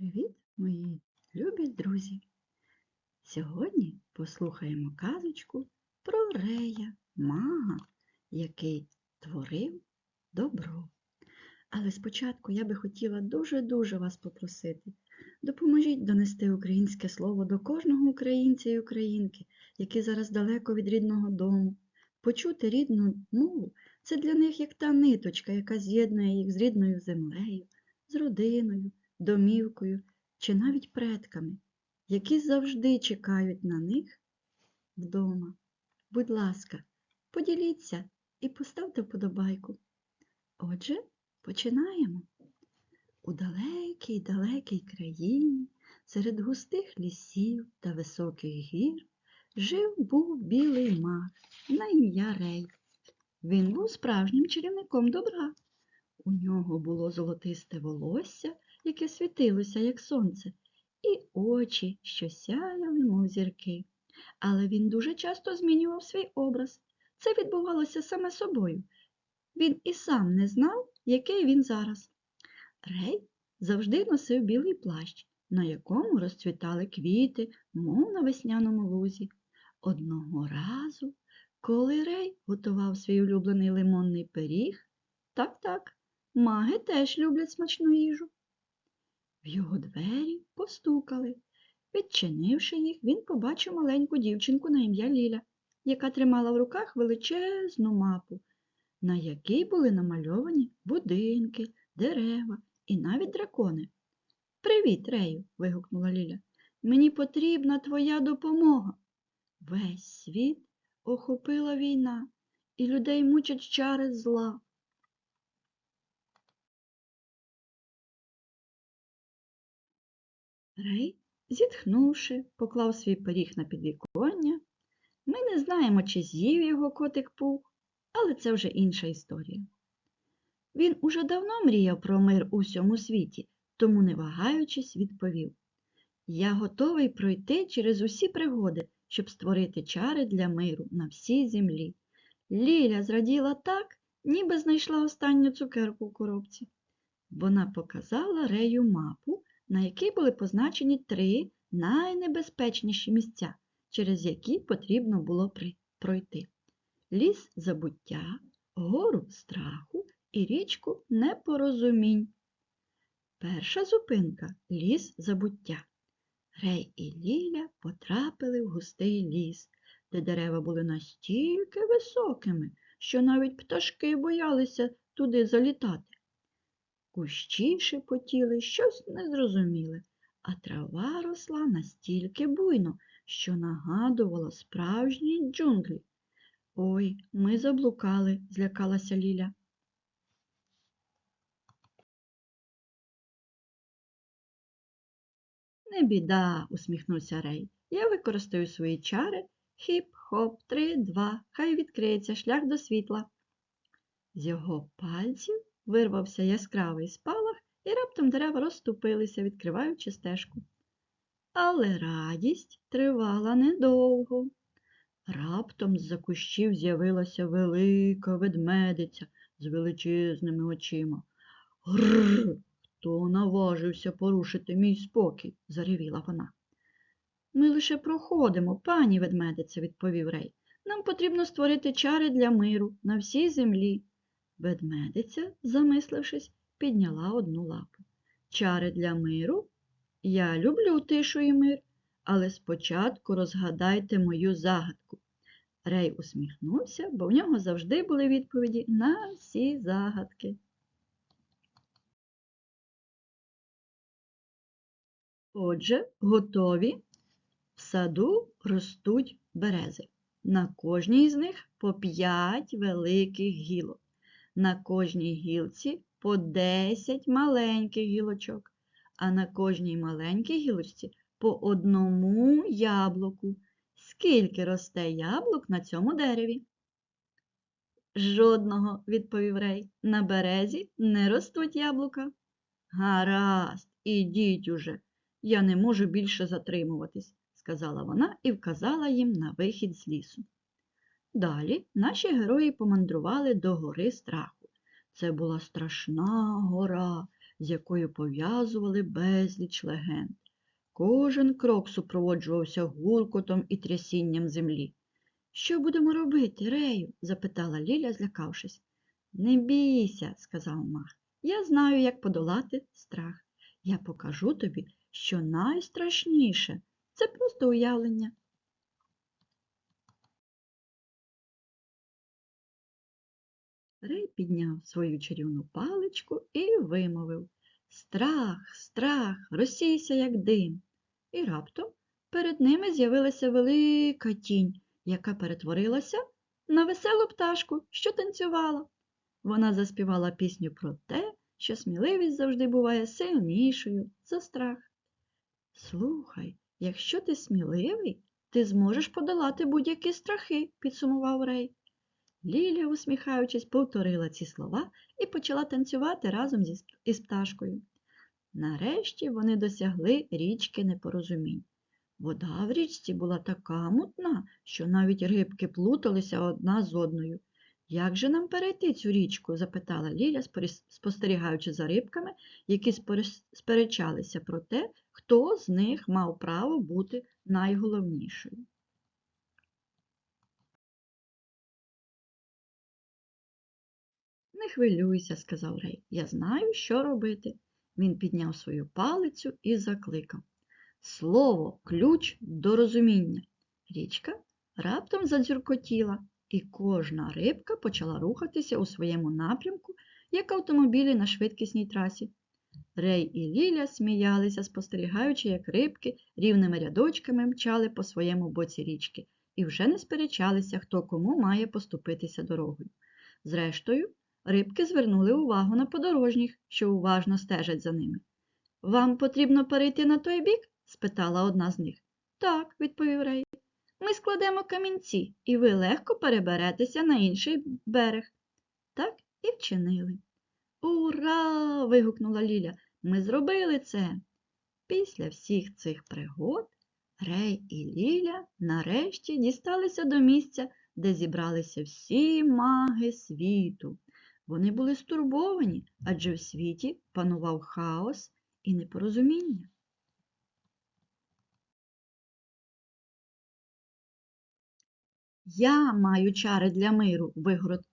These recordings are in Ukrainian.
Привіт, мої любі друзі! Сьогодні послухаємо казочку про Рея, мага, який творив добро. Але спочатку я би хотіла дуже-дуже вас попросити, допоможіть донести українське слово до кожного українця і українки, які зараз далеко від рідного дому. Почути рідну мову це для них як та ниточка, яка з'єднує їх з рідною землею, з родиною, домівкою чи навіть предками, які завжди чекають на них вдома. Будь ласка, поділіться і поставте вподобайку. Отже, починаємо. У далекій далекій країні, серед густих лісів та високих гір, жив був білий маг на ім'я Рей. Він був справжнім чарівником добра. У нього було золотисте волосся, яке світилося, як сонце, і очі, що сяяли, мов зірки. Але він дуже часто змінював свій образ. Це відбувалося саме собою. Він і сам не знав, який він зараз. Рей завжди носив білий плащ, на якому розцвітали квіти, мов на весняному лузі. Одного разу, коли Рей готував свій улюблений лимонний пиріг, так-так, маги теж люблять смачну їжу. В його двері постукали. Відчинивши їх, він побачив маленьку дівчинку на ім'я Ліля, яка тримала в руках величезну мапу, на якій були намальовані будинки, дерева і навіть дракони. Привіт, Рею, вигукнула Ліля. Мені потрібна твоя допомога. Весь світ охопила війна, і людей мучать чари зла. Рей, зітхнувши, поклав свій пиріг на підвіконня. Ми не знаємо, чи з'їв його котик пух, але це вже інша історія. Він уже давно мріяв про мир у всьому світі, тому, не вагаючись, відповів Я готовий пройти через усі пригоди, щоб створити чари для миру на всій землі. Ліля зраділа так, ніби знайшла останню цукерку в коробці. Вона показала Рею мапу, на якій були позначені три найнебезпечніші місця, через які потрібно було пройти. Ліс забуття, гору страху і річку непорозумінь. Перша зупинка ліс забуття. Рей і Ліля потрапили в густий ліс, де дерева були настільки високими, що навіть пташки боялися туди залітати. Кущі шепотіли щось незрозуміле, а трава росла настільки буйно, що нагадувала справжні джунглі. Ой, ми заблукали, злякалася Ліля. Не біда, усміхнувся Рей. Я використаю свої чари. Хіп-хоп, три, два, хай відкриється шлях до світла. З його пальців вирвався яскравий спалах, і раптом дерева розступилися, відкриваючи стежку. Але радість тривала недовго. Раптом з-за кущів з'явилася велика ведмедиця з величезними очима. Гррр, хто наважився порушити мій спокій? заревіла вона. Ми лише проходимо, пані ведмедице, відповів Рей. Нам потрібно створити чари для миру на всій землі. Ведмедиця, замислившись, підняла одну лапу. Чари для миру? Я люблю тишу і мир, але спочатку розгадайте мою загадку. Рей усміхнувся, бо в нього завжди були відповіді на всі загадки. Отже, готові. В саду ростуть берези. На кожній з них по п'ять великих гілок. На кожній гілці по 10 маленьких гілочок, а на кожній маленькій гілочці по одному яблуку. Скільки росте яблук на цьому дереві? Жодного, відповів Рей. На березі не ростуть яблука. Гаразд, ідіть уже. Я не можу більше затримуватись, сказала вона і вказала їм на вихід з лісу. Далі наші герої помандрували до гори страху. Це була страшна гора, з якою пов'язували безліч легенд. Кожен крок супроводжувався гуркотом і трясінням землі. Що будемо робити, Рею? запитала Ліля, злякавшись. Не бійся, сказав мах. Я знаю, як подолати страх. Я покажу тобі, що найстрашніше це просто уявлення. Рей підняв свою чарівну паличку і вимовив Страх, страх, розсійся, як дим. І раптом перед ними з'явилася велика тінь, яка перетворилася на веселу пташку, що танцювала. Вона заспівала пісню про те, що сміливість завжди буває сильнішою за страх. Слухай, якщо ти сміливий, ти зможеш подолати будь-які страхи, підсумував Рей. Лілія, усміхаючись, повторила ці слова і почала танцювати разом із пташкою. Нарешті вони досягли річки непорозумінь. Вода в річці була така мутна, що навіть рибки плуталися одна з одною. Як же нам перейти цю річку? запитала Ліля, спостерігаючи за рибками, які сперечалися про те, хто з них мав право бути найголовнішою. Не хвилюйся, сказав Рей. Я знаю, що робити. Він підняв свою палицю і закликав. Слово, ключ до розуміння. Річка раптом задзюркотіла, і кожна рибка почала рухатися у своєму напрямку, як автомобілі на швидкісній трасі. Рей і Ліля сміялися, спостерігаючи, як рибки рівними рядочками мчали по своєму боці річки і вже не сперечалися, хто кому має поступитися дорогою. Зрештою, рибки звернули увагу на подорожніх, що уважно стежать за ними. Вам потрібно перейти на той бік? спитала одна з них. Так, відповів Рей. Ми складемо камінці, і ви легко переберетеся на інший берег. Так і вчинили. Ура! вигукнула Ліля. Ми зробили це. Після всіх цих пригод Рей і Ліля нарешті дісталися до місця, де зібралися всі маги світу. Вони були стурбовані, адже в світі панував хаос і непорозуміння. Я маю чари для миру,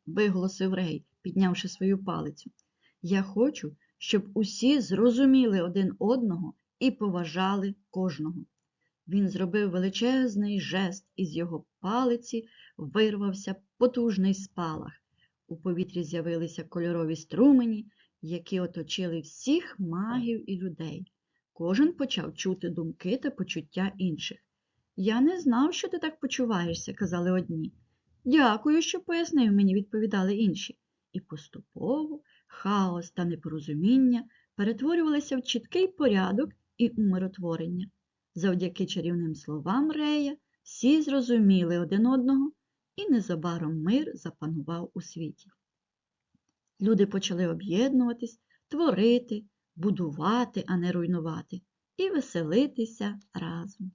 виголосив Рей, піднявши свою палицю. Я хочу, щоб усі зрозуміли один одного і поважали кожного. Він зробив величезний жест, і з його палиці вирвався потужний спалах. У повітрі з'явилися кольорові струмені, які оточили всіх магів і людей. Кожен почав чути думки та почуття інших. Я не знав, що ти так почуваєшся, казали одні. Дякую, що пояснив мені, відповідали інші. І поступово хаос та непорозуміння перетворювалися в чіткий порядок і умиротворення. Завдяки чарівним словам Рея всі зрозуміли один одного, і незабаром мир запанував у світі. Люди почали об'єднуватись, творити, будувати, а не руйнувати, і веселитися разом.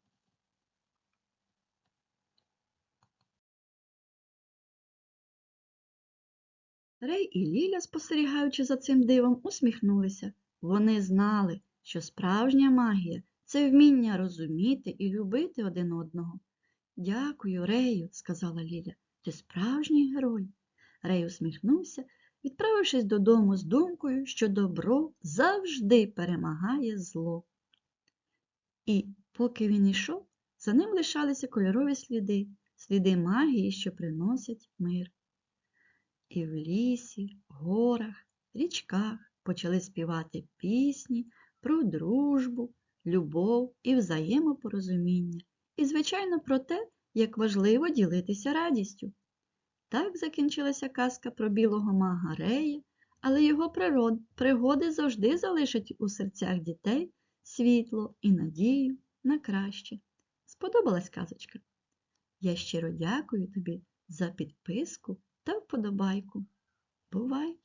Рей і Ліля, спостерігаючи за цим дивом, усміхнулися. Вони знали, що справжня магія це вміння розуміти і любити один одного. Дякую, Рею, сказала Ліля. Ти справжній герой. Рей усміхнувся, відправившись додому з думкою, що добро завжди перемагає зло. І поки він ішов, за ним лишалися кольорові сліди, сліди магії, що приносять мир. І в лісі, горах, річках почали співати пісні про дружбу, любов і взаємопорозуміння, і, звичайно, про те, як важливо ділитися радістю. Так закінчилася казка про білого мага Рея, але його природ, пригоди завжди залишать у серцях дітей світло і надію на краще. Сподобалась казочка? Я щиро дякую тобі за підписку та вподобайку. Бувай!